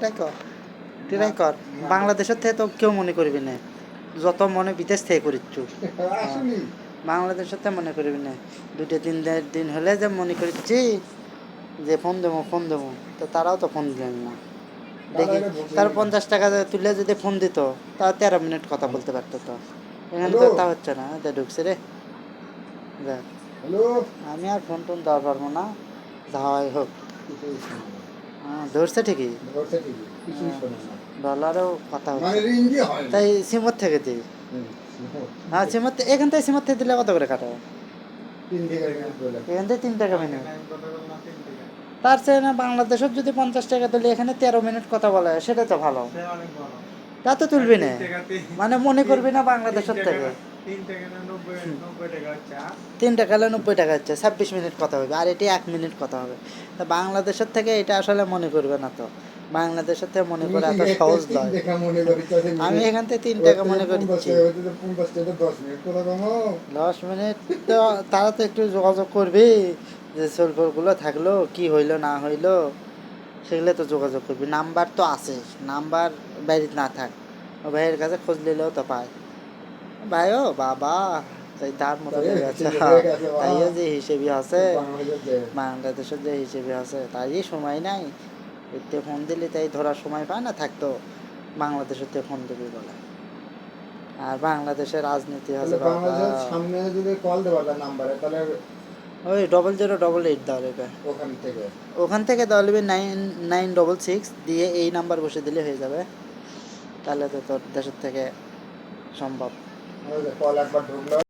Try কর try কর। বাংলাদেশের থেকে তো কেউ মনে করবি না। যত মনে বিদেশ থেকে করিচ্ছু। বাংলাদেশের থেকে মনে করবি না। দুটো তিন দিন- হলে যে মনে করছি যে ফোন দেবো ফোন দেবো। তো তারাও তো ফোন দিলেন না। দেখি তার পঞ্চাশ টাকা তুলে যদি ফোন দিত তা তেরো মিনিট কথা বলতে পারতো তো। এখানে তো তা হচ্ছে না তা ঢুকছে রে। যাক আমি আর ফোন টোন দেওয়া পারব না। যা হয় হোক হ্যাঁ, ধরছে ঠিকই। ধরছে ঠিকই। কিছুই শোনে না ডলারেও কথা মানে হচ্ছে রিঙ্গি হয় তাই সিমত থেকে দিই। হ্যাঁ সিমত এখান থেকে সিমত থেকে দিলে কত করে কাটো? এখান থেকে তিন টাকা মিনিট। তার চেয়ে না বাংলাদেশের যদি পঞ্চাশ টাকা তুলি এখানে তেরো মিনিট কথা বলা হয় সেটা তো ভালো। তা তো তুলবি না। মানে মনে করবি না বাংলাদেশের থেকে। তিন টাকা হলে নব্বই টাকা হচ্ছে ছাব্বিশ মিনিট কথা হবে আর এটি এক মিনিট কথা হবে। তা বাংলাদেশের থেকে এটা আসলে মনে করবে না তো। বাংলাদেশের থেকে মনে করে এত সহজ নয়। করি আমি এখান থেকে তিন টাকা মনে করছি টাকা দশ মিনিট। তো তারা তো একটু যোগাযোগ করবি যে সেলফোনগুলো থাকল কি হইল না হইল সেগুলো তো যোগাযোগ করবি। নাম্বার তো আছে নাম্বার বাড়িতে না থাক। ও ভাইয়ের কাছে খোঁজ নিলেও তো পায়। ভাইও বাবা তাই তার মতো হয়ে গেছে। তাইও যে হিসেবে আছে বাংলাদেশের যে হিসেবে আছে তাই সময় নাই। এতে ফোন দিলে তাই ধরার সময় পায় না থাকতো। বাংলাদেশের তে ফোন দিবি বলে। আর বাংলাদেশের রাজনীতি আছে সামনে যদি কল দেওয়া যায় নাম্বারে তাহলে ওই ডবল জিরো ডবল এইট দেওয়া ওখান থেকে। ওখান থেকে দেওয়া নাইন নাইন ডবল সিক্স দিয়ে এই নাম্বার বসে দিলে হয়ে যাবে। তাহলে তো তোর দেশের থেকে সম্ভব। কল একবার ঢুকলো।